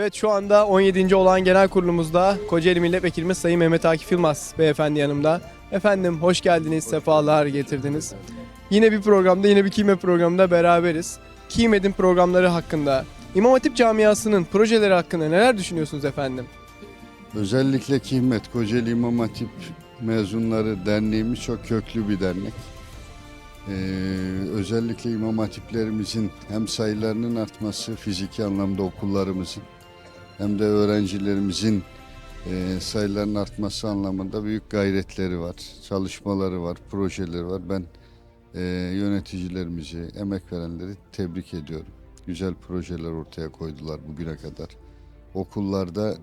Evet şu anda 17. olan genel kurulumuzda Kocaeli Milletvekilimiz Sayın Mehmet Akif Yılmaz beyefendi yanımda. Efendim hoş geldiniz, sefalar getirdiniz. Yine bir programda, yine bir Kime programında beraberiz. Kimed'in programları hakkında, İmam Hatip camiasının projeleri hakkında neler düşünüyorsunuz efendim? Özellikle Kihmet Kocaeli İmam Hatip Mezunları Derneğimiz çok köklü bir dernek. Ee, özellikle İmam Hatiplerimizin hem sayılarının artması fiziki anlamda okullarımızın hem de öğrencilerimizin e, sayılarının artması anlamında büyük gayretleri var, çalışmaları var, projeleri var. Ben e, yöneticilerimizi, emek verenleri tebrik ediyorum. Güzel projeler ortaya koydular bugüne kadar. Okullarda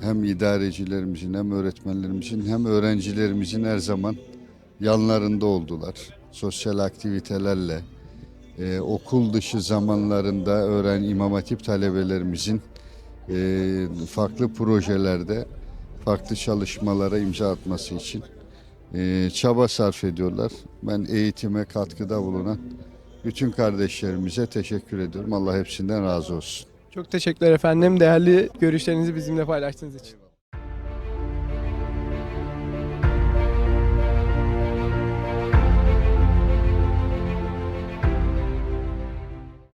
hem idarecilerimizin hem öğretmenlerimizin hem öğrencilerimizin her zaman yanlarında oldular. Sosyal aktivitelerle, e, okul dışı zamanlarında öğren İmam Hatip talebelerimizin e, farklı projelerde farklı çalışmalara imza atması için e, çaba sarf ediyorlar. Ben eğitime katkıda bulunan bütün kardeşlerimize teşekkür ediyorum. Allah hepsinden razı olsun. Çok teşekkürler efendim. Değerli görüşlerinizi bizimle paylaştığınız için.